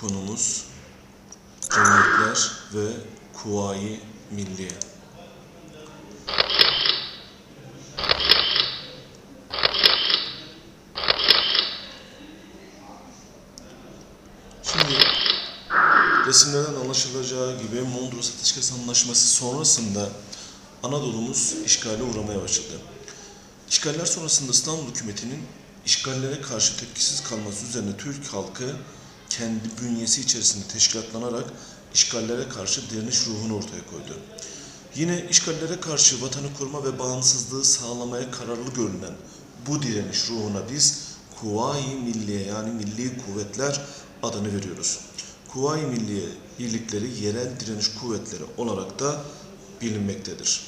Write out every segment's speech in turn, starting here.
konumuz cemiyetler ve kuvayi milliye. Şimdi resimlerden anlaşılacağı gibi Mondros Ateşkes Anlaşması sonrasında Anadolu'muz işgale uğramaya başladı. İşgaller sonrasında İstanbul hükümetinin işgallere karşı tepkisiz kalması üzerine Türk halkı kendi bünyesi içerisinde teşkilatlanarak işgallere karşı direniş ruhunu ortaya koydu. Yine işgallere karşı vatanı koruma ve bağımsızlığı sağlamaya kararlı görünen bu direniş ruhuna biz Kuvayi Milliye yani Milli Kuvvetler adını veriyoruz. Kuvayi Milliye birlikleri yerel direniş kuvvetleri olarak da bilinmektedir.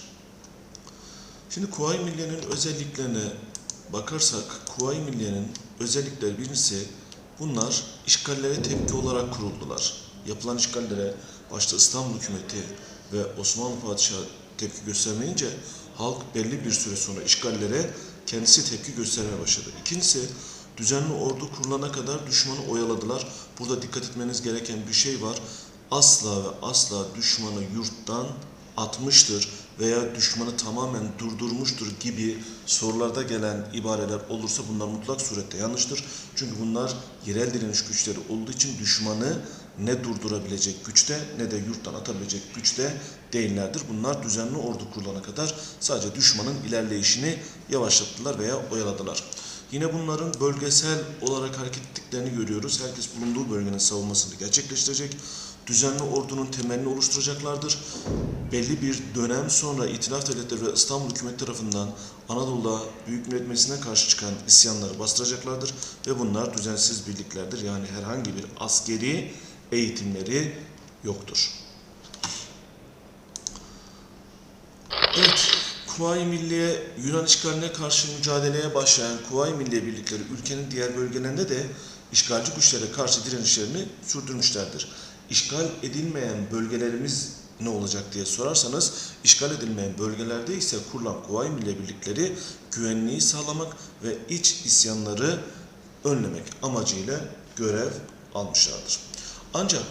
Şimdi Kuvayi Milliye'nin özelliklerine bakarsak, Kuvayi Milliye'nin özellikleri birincisi bunlar işgallere tepki olarak kuruldular. Yapılan işgallere başta İstanbul hükümeti ve Osmanlı padişahı tepki göstermeyince halk belli bir süre sonra işgallere kendisi tepki göstermeye başladı. İkincisi düzenli ordu kurulana kadar düşmanı oyaladılar. Burada dikkat etmeniz gereken bir şey var. Asla ve asla düşmanı yurttan atmıştır veya düşmanı tamamen durdurmuştur gibi sorularda gelen ibareler olursa bunlar mutlak surette yanlıştır. Çünkü bunlar yerel direniş güçleri olduğu için düşmanı ne durdurabilecek güçte ne de yurttan atabilecek güçte değillerdir. Bunlar düzenli ordu kurulana kadar sadece düşmanın ilerleyişini yavaşlattılar veya oyaladılar. Yine bunların bölgesel olarak hareket ettiklerini görüyoruz. Herkes bulunduğu bölgenin savunmasını gerçekleştirecek. Düzenli ordunun temelini oluşturacaklardır. Belli bir dönem sonra İtilaf Devletleri ve İstanbul Hükümeti tarafından Anadolu'da Büyük Millet Meclisi'ne karşı çıkan isyanları bastıracaklardır. Ve bunlar düzensiz birliklerdir. Yani herhangi bir askeri eğitimleri yoktur. Evet, Kuvayi Milliye Yunan işgaline karşı mücadeleye başlayan Kuvayi Milliye birlikleri ülkenin diğer bölgelerinde de işgalci güçlere karşı direnişlerini sürdürmüşlerdir. İşgal edilmeyen bölgelerimiz ne olacak diye sorarsanız işgal edilmeyen bölgelerde ise kurulan Kuvayi Milliye birlikleri güvenliği sağlamak ve iç isyanları önlemek amacıyla görev almışlardır. Ancak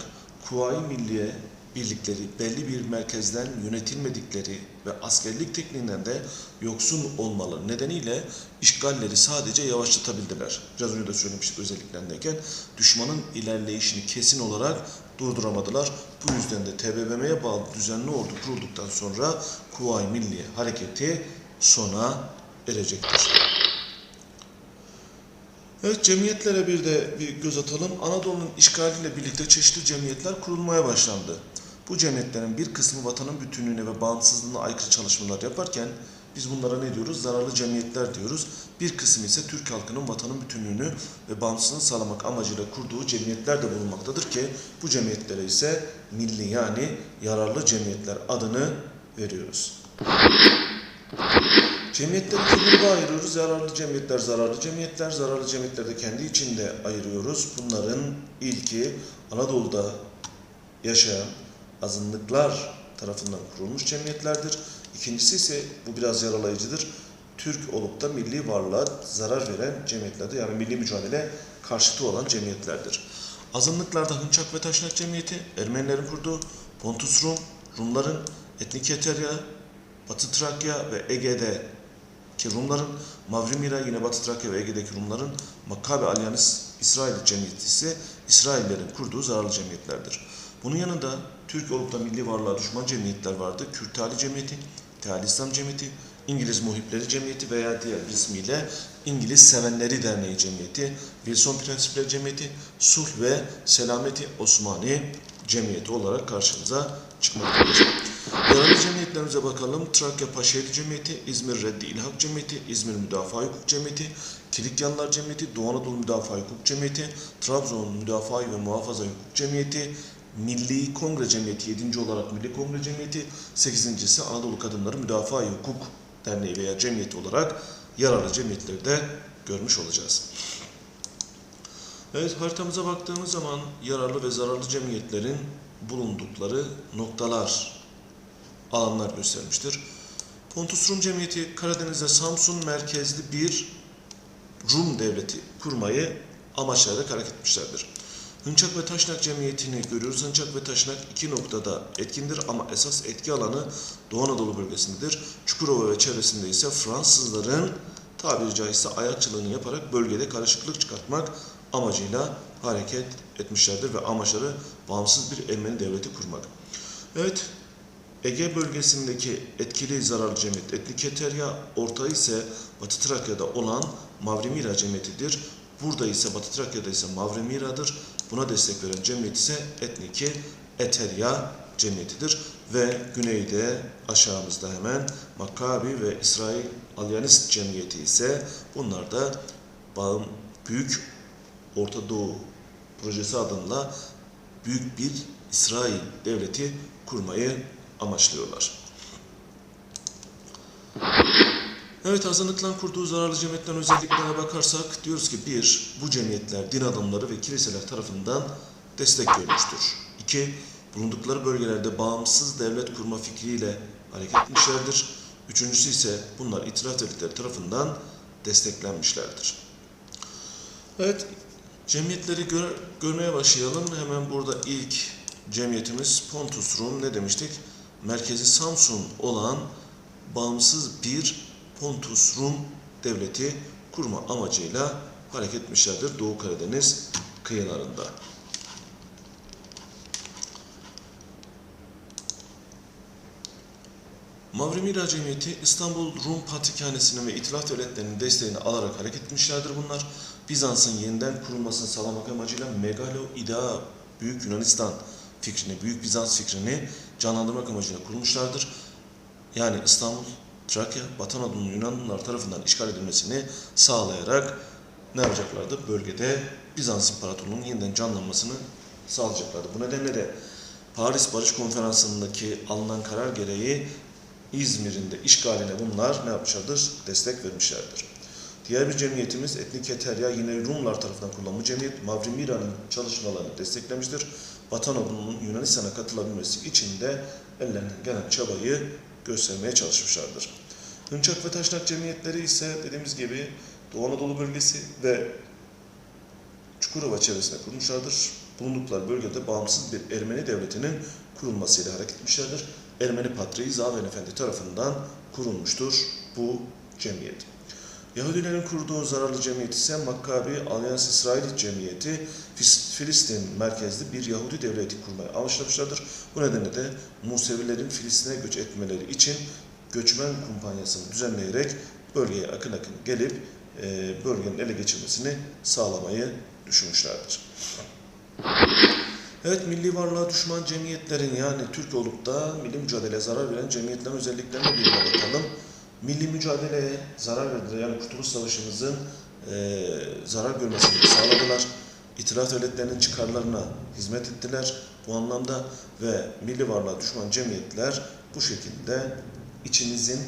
Kuvayi Milliye birlikleri belli bir merkezden yönetilmedikleri ve askerlik tekniğinden de yoksun olmaları nedeniyle işgalleri sadece yavaşlatabildiler. Biraz önce de söylemiştik özelliklerindeyken düşmanın ilerleyişini kesin olarak durduramadılar. Bu yüzden de TBMM'ye bağlı düzenli ordu kurulduktan sonra Kuvayi Milliye hareketi sona erecektir. Evet cemiyetlere bir de bir göz atalım. Anadolu'nun işgaliyle birlikte çeşitli cemiyetler kurulmaya başlandı. Bu cemiyetlerin bir kısmı vatanın bütünlüğüne ve bağımsızlığına aykırı çalışmalar yaparken biz bunlara ne diyoruz? Zararlı cemiyetler diyoruz. Bir kısmı ise Türk halkının vatanın bütünlüğünü ve bağımsızlığını sağlamak amacıyla kurduğu cemiyetler de bulunmaktadır ki bu cemiyetlere ise milli yani yararlı cemiyetler adını veriyoruz. Cemiyetleri iki gruba ayırıyoruz. Yararlı cemiyetler, zararlı cemiyetler. Zararlı cemiyetleri de kendi içinde ayırıyoruz. Bunların ilki Anadolu'da yaşayan azınlıklar tarafından kurulmuş cemiyetlerdir. İkincisi ise bu biraz yaralayıcıdır. Türk olup da milli varlığa zarar veren cemiyetlerdir. Yani milli mücadele karşıtı olan cemiyetlerdir. Azınlıklarda Hınçak ve Taşnak Cemiyeti, Ermenilerin kurduğu, Pontus Rum, Rumların, Etnik Eterya, Batı Trakya ve Ege'de ki Rumların, Mavrimira yine Batı Trakya ve Ege'deki Rumların, Makkabe Alyanis İsrail Cemiyeti ise İsraillerin kurduğu zararlı cemiyetlerdir. Bunun yanında Türk olup da milli varlığa düşman cemiyetler vardı. Kürt Tali Cemiyeti, Teali İslam Cemiyeti, İngiliz Muhipleri Cemiyeti veya diğer ismiyle İngiliz Sevenleri Derneği Cemiyeti, Wilson Prensipleri Cemiyeti, Sulh ve Selameti Osmani Cemiyeti olarak karşımıza çıkmaktadır. Yararlı cemiyetlerimize bakalım. Trakya Paşeli Cemiyeti, İzmir Reddi İlhak Cemiyeti, İzmir Müdafaa Hukuk Cemiyeti, Kilikyanlar Cemiyeti, Doğu Anadolu Müdafaa Hukuk Cemiyeti, Trabzon Müdafaa ve Muhafaza Hukuk Cemiyeti, Milli Kongre Cemiyeti 7. olarak Milli Kongre Cemiyeti, 8.si Anadolu Kadınları Müdafaa Hukuk Derneği veya Cemiyeti olarak yararlı cemiyetleri de görmüş olacağız. Evet haritamıza baktığımız zaman yararlı ve zararlı cemiyetlerin bulundukları noktalar, alanlar göstermiştir. Pontus Rum Cemiyeti Karadeniz'de Samsun merkezli bir Rum devleti kurmayı amaçlayarak hareket etmişlerdir. Hınçak ve Taşnak Cemiyeti'ni görüyoruz. Hınçak ve Taşnak iki noktada etkindir ama esas etki alanı Doğu Anadolu bölgesindedir. Çukurova ve çevresinde ise Fransızların tabiri caizse ayakçılığını yaparak bölgede karışıklık çıkartmak amacıyla hareket etmişlerdir ve amaçları bağımsız bir Ermeni devleti kurmak. Evet, Ege bölgesindeki etkili zararlı cemiyet Etniketerya, orta ise Batı Trakya'da olan Mavrimira cemiyetidir. Burada ise Batı Trakya'da ise Mavrimira'dır. Buna destek veren cemiyet ise Etniki Eterya cemiyetidir. Ve güneyde aşağımızda hemen Makkabi ve İsrail Alyanist cemiyeti ise bunlar da bağım, Büyük Orta Doğu projesi adıyla büyük bir İsrail devleti kurmayı amaçlıyorlar. Evet azınlıkla kurduğu zararlı cemiyetlerin özelliklerine bakarsak diyoruz ki bir, bu cemiyetler din adamları ve kiliseler tarafından destek görmüştür. İki, bulundukları bölgelerde bağımsız devlet kurma fikriyle hareket etmişlerdir. Üçüncüsü ise bunlar itiraf devletleri tarafından desteklenmişlerdir. Evet, cemiyetleri gör, görmeye başlayalım. Hemen burada ilk cemiyetimiz Pontus Rum ne demiştik? Merkezi Samsun olan bağımsız bir Pontus Rum devleti kurma amacıyla hareket etmişlerdir Doğu Karadeniz kıyılarında. Mavrimira Cemiyeti İstanbul Rum Patrikhanesi'nin ve İtilaf Devletleri'nin desteğini alarak hareket etmişlerdir bunlar. Bizans'ın yeniden kurulmasını sağlamak amacıyla Megalo İdea Büyük Yunanistan fikrini, Büyük Bizans fikrini canlandırmak amacıyla kurmuşlardır. Yani İstanbul, Trakya, Batı Anadolu'nun Yunanlılar tarafından işgal edilmesini sağlayarak ne yapacaklardı? Bölgede Bizans İmparatorluğu'nun yeniden canlanmasını sağlayacaklardı. Bu nedenle de Paris Barış Konferansı'ndaki alınan karar gereği İzmir'in de işgaline bunlar ne yapmışlardır? Destek vermişlerdir. Diğer bir cemiyetimiz Etnik Eterya yine Rumlar tarafından kurulan bu cemiyet Mavrimira'nın çalışmalarını desteklemiştir. Anadolu'nun Yunanistan'a katılabilmesi için de ellerinden gelen çabayı göstermeye çalışmışlardır. Hınçak ve Taşnak cemiyetleri ise dediğimiz gibi Doğu Anadolu bölgesi ve Çukurova çevresinde kurmuşlardır. Bulundukları bölgede bağımsız bir Ermeni devletinin kurulmasıyla hareket etmişlerdir. Ermeni Patriği Zaven Efendi tarafından kurulmuştur bu cemiyet. Yahudilerin kurduğu zararlı cemiyet ise Makkabi Alyans İsrail Cemiyeti Filistin merkezli bir Yahudi devleti kurmaya amaçlamışlardır. Bu nedenle de Musevilerin Filistin'e göç etmeleri için göçmen kumpanyasını düzenleyerek bölgeye akın akın gelip e, bölgenin ele geçirmesini sağlamayı düşünmüşlerdir. Evet, milli varlığa düşman cemiyetlerin yani Türk olup da milli mücadeleye zarar veren cemiyetlerin özelliklerine bir bakalım. Milli mücadeleye zarar verdiler. Yani Kurtuluş Savaşı'mızın e, zarar görmesini sağladılar. İtilaf devletlerinin çıkarlarına hizmet ettiler bu anlamda ve milli varlığa düşman cemiyetler bu şekilde içimizin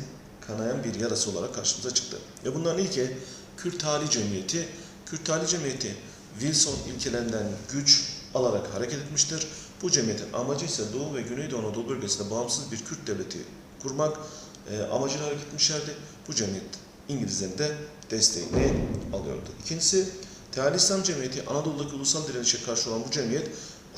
kanayan bir yarası olarak karşımıza çıktı. Ve bunların ilki Kürt Hali Cemiyeti. Kürt Hali Cemiyeti Wilson ilkelerinden güç alarak hareket etmiştir. Bu cemiyetin amacı ise Doğu ve Güneydoğu Anadolu bölgesinde bağımsız bir Kürt devleti kurmak e, amacıyla hareket etmişlerdi. Bu cemiyet İngilizlerin de desteğini alıyordu. İkincisi Teali İslam Cemiyeti Anadolu'daki ulusal direnişe karşı olan bu cemiyet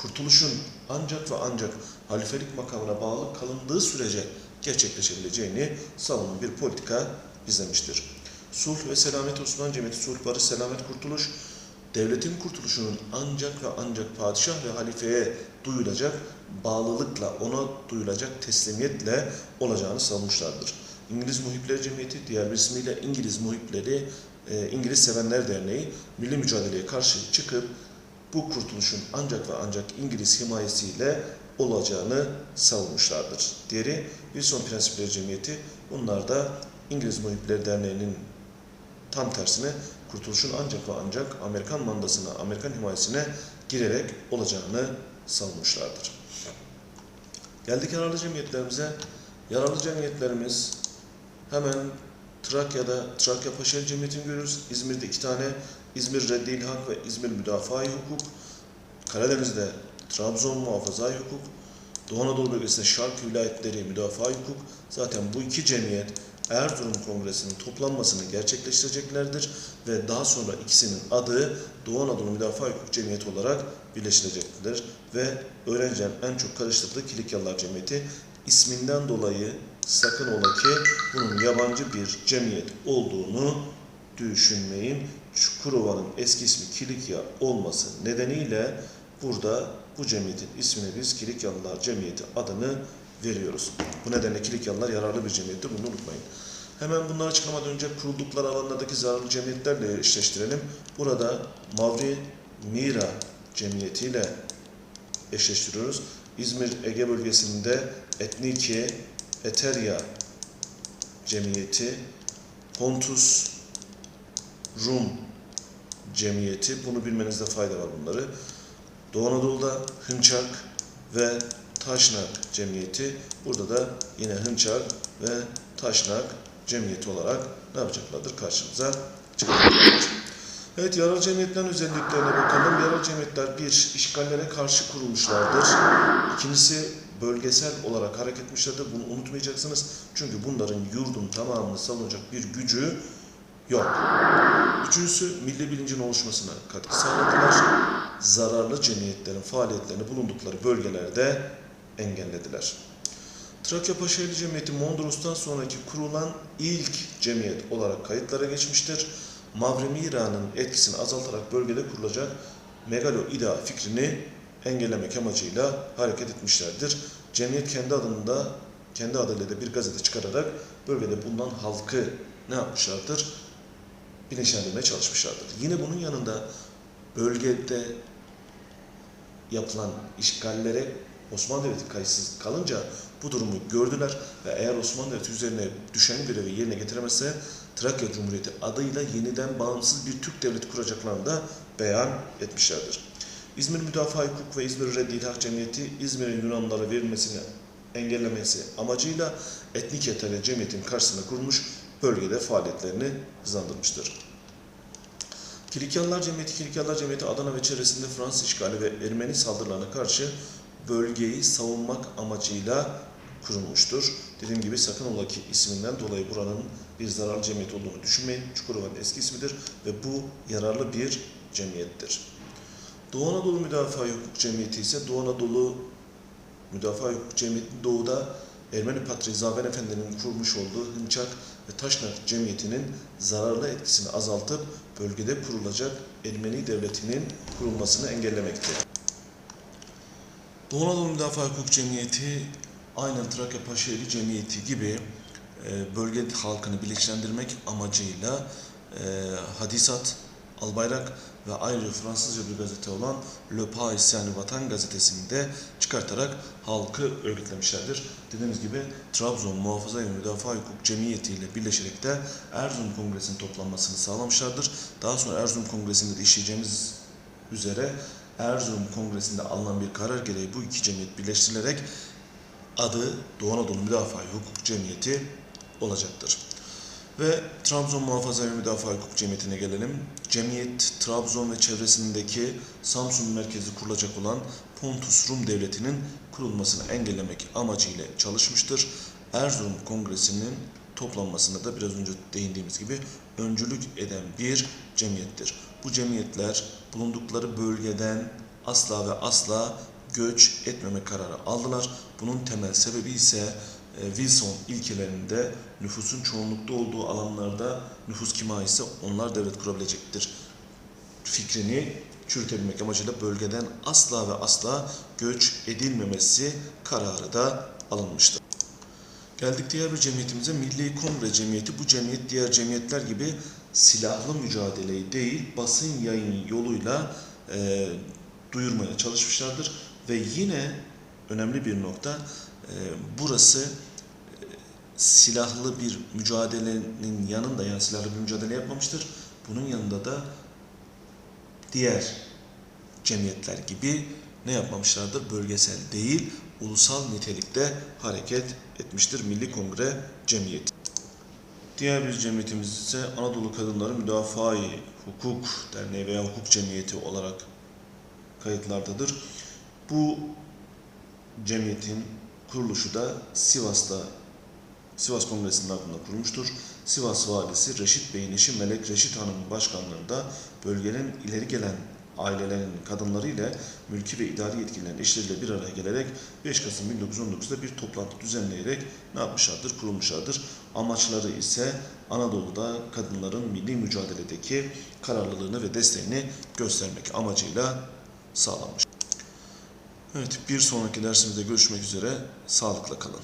kurtuluşun ancak ve ancak halifelik makamına bağlı kalındığı sürece gerçekleşebileceğini savunan bir politika izlemiştir. Sulh ve Selamet Osman Cemiyeti Sulh, Barış, Selamet, Kurtuluş devletin kurtuluşunun ancak ve ancak padişah ve halifeye duyulacak bağlılıkla, ona duyulacak teslimiyetle olacağını savunmuşlardır. İngiliz Muhipleri Cemiyeti, diğer bir ismiyle İngiliz Muhipleri, e, İngiliz Sevenler Derneği milli mücadeleye karşı çıkıp bu kurtuluşun ancak ve ancak İngiliz himayesiyle olacağını savunmuşlardır. Diğeri Wilson Prensipleri Cemiyeti, bunlar da İngiliz Muhipleri Derneği'nin tam tersine kurtuluşun ancak ve ancak Amerikan mandasına, Amerikan himayesine girerek olacağını savunmuşlardır. Geldik yararlı cemiyetlerimize. Yararlı cemiyetlerimiz hemen Trakya'da Trakya Paşeli Cemiyeti'ni görüyoruz. İzmir'de iki tane İzmir Reddi Hak ve İzmir Müdafaa-i Hukuk. Karadeniz'de Trabzon Muhafaza-i Hukuk. Doğu Anadolu bölgesinde Şark Vilayetleri Müdafaa-i Hukuk. Zaten bu iki cemiyet Erzurum Kongresi'nin toplanmasını gerçekleştireceklerdir ve daha sonra ikisinin adı Doğu Anadolu Müdafaa Hukuk Cemiyeti olarak birleştirecektir ve öğrencilerin en çok karıştırdığı Kilikyalılar Cemiyeti isminden dolayı sakın ola ki bunun yabancı bir cemiyet olduğunu düşünmeyin. Çukurova'nın eski ismi Kilikya olması nedeniyle burada bu cemiyetin ismine biz Kilikyalılar Cemiyeti adını veriyoruz. Bu nedenle Kilikyalılar yararlı bir cemiyettir, bunu unutmayın. Hemen bunları açıklamadan önce kuruldukları alanlardaki zararlı cemiyetlerle eşleştirelim. Burada Mavri Mira Cemiyeti ile eşleştiriyoruz. İzmir Ege bölgesinde Etniki Eterya Cemiyeti, Pontus Rum Cemiyeti, bunu bilmenizde fayda var bunları. Doğu Anadolu'da Hınçak ve Taşnak Cemiyeti, burada da yine Hınçak ve Taşnak Cemiyeti olarak ne yapacaklardır? Karşımıza çıkacaklardır. Evet, yararlı cemiyetlerin özelliklerine bakalım. Yararlı cemiyetler bir, işgallere karşı kurulmuşlardır. İkincisi, bölgesel olarak hareket etmişlerdir. Bunu unutmayacaksınız. Çünkü bunların yurdun tamamını savunacak bir gücü yok. Üçüncüsü, milli bilincin oluşmasına katkı sağladılar. Zararlı cemiyetlerin faaliyetlerini bulundukları bölgelerde engellediler. Trakya Paşaeli Cemiyeti Mondros'tan sonraki kurulan ilk cemiyet olarak kayıtlara geçmiştir. Mavremira'nın etkisini azaltarak bölgede kurulacak megalo ida fikrini engellemek amacıyla hareket etmişlerdir. Cemiyet kendi adında, kendi adıyla da bir gazete çıkararak bölgede bulunan halkı ne yapmışlardır? Bilinçlendirmeye çalışmışlardır. Yine bunun yanında bölgede yapılan işgallere Osmanlı Devleti kayıtsız kalınca bu durumu gördüler ve eğer Osmanlı Devleti üzerine düşen görevi yerine getiremezse Trakya Cumhuriyeti adıyla yeniden bağımsız bir Türk devleti kuracaklarını da beyan etmişlerdir. İzmir Müdafaa Hukuk ve İzmir Reddi İlhak Cemiyeti İzmir'in Yunanlılara verilmesini engellemesi amacıyla etnik yeterli cemiyetin karşısında kurulmuş bölgede faaliyetlerini hızlandırmıştır. Kilikyalılar Cemiyeti, Kilikyalılar Cemiyeti Adana ve çevresinde Fransız işgali ve Ermeni saldırılarına karşı bölgeyi savunmak amacıyla kurulmuştur. Dediğim gibi sakın ola ki isminden dolayı buranın bir zararlı cemiyet olduğunu düşünmeyin. Çukurova'nın eski ismidir ve bu yararlı bir cemiyettir. Doğu Anadolu Müdafaa Hukuk Cemiyeti ise Doğu Anadolu Müdafaa Hukuk Cemiyeti doğuda Ermeni Patriği Zaven Efendi'nin kurmuş olduğu Hınçak ve Taşnak Cemiyeti'nin zararlı etkisini azaltıp bölgede kurulacak Ermeni devletinin kurulmasını engellemektedir. Doğu Anadolu Müdafaa Hukuk Cemiyeti aynen Trakya Paşaeli Cemiyeti gibi e, bölge halkını bilinçlendirmek amacıyla e, Hadisat, Albayrak ve ayrıca Fransızca bir gazete olan Le Pais yani Vatan gazetesini de çıkartarak halkı örgütlemişlerdir. Dediğimiz gibi Trabzon Muhafaza ve Müdafaa Hukuk Cemiyeti ile birleşerek de Erzurum Kongresi'nin toplanmasını sağlamışlardır. Daha sonra Erzurum Kongresi'nde de işleyeceğimiz üzere Erzurum Kongresi'nde alınan bir karar gereği bu iki cemiyet birleştirilerek adı Doğu Anadolu Müdafaa Hukuk Cemiyeti olacaktır. Ve Trabzon Muhafaza ve Müdafaa Hukuk Cemiyeti'ne gelelim. Cemiyet, Trabzon ve çevresindeki Samsun merkezi kurulacak olan Pontus Rum Devleti'nin kurulmasını engellemek amacıyla çalışmıştır. Erzurum Kongresi'nin toplanmasında da biraz önce değindiğimiz gibi öncülük eden bir cemiyettir. Bu cemiyetler bulundukları bölgeden asla ve asla göç etmeme kararı aldılar. Bunun temel sebebi ise Wilson ilkelerinde nüfusun çoğunlukta olduğu alanlarda nüfus kime aitse onlar devlet kurabilecektir fikrini çürütebilmek amacıyla bölgeden asla ve asla göç edilmemesi kararı da alınmıştır. Geldik diğer bir cemiyetimize Milli Kongre Cemiyeti. Bu cemiyet diğer cemiyetler gibi silahlı mücadeleyi değil basın yayın yoluyla e, duyurmaya çalışmışlardır. Ve yine önemli bir nokta e, burası e, silahlı bir mücadelenin yanında yani silahlı bir mücadele yapmamıştır. Bunun yanında da diğer cemiyetler gibi ne yapmamışlardır? Bölgesel değil, ulusal nitelikte hareket etmiştir Milli Kongre Cemiyeti. Diğer bir cemiyetimiz ise Anadolu Kadınları Müdafaa Hukuk Derneği veya Hukuk Cemiyeti olarak kayıtlardadır. Bu cemiyetin kuruluşu da Sivas'ta Sivas Kongresi'nin ardından kurulmuştur. Sivas Valisi Reşit Bey'in eşi Melek Reşit Hanım'ın başkanlığında bölgenin ileri gelen ailelerin kadınları ile mülki ve idari yetkililerin eşleriyle bir araya gelerek 5 Kasım 1919'da bir toplantı düzenleyerek ne yapmışlardır? Kurulmuşlardır. Amaçları ise Anadolu'da kadınların milli mücadeledeki kararlılığını ve desteğini göstermek amacıyla sağlanmış. Evet, bir sonraki dersimizde görüşmek üzere. Sağlıkla kalın.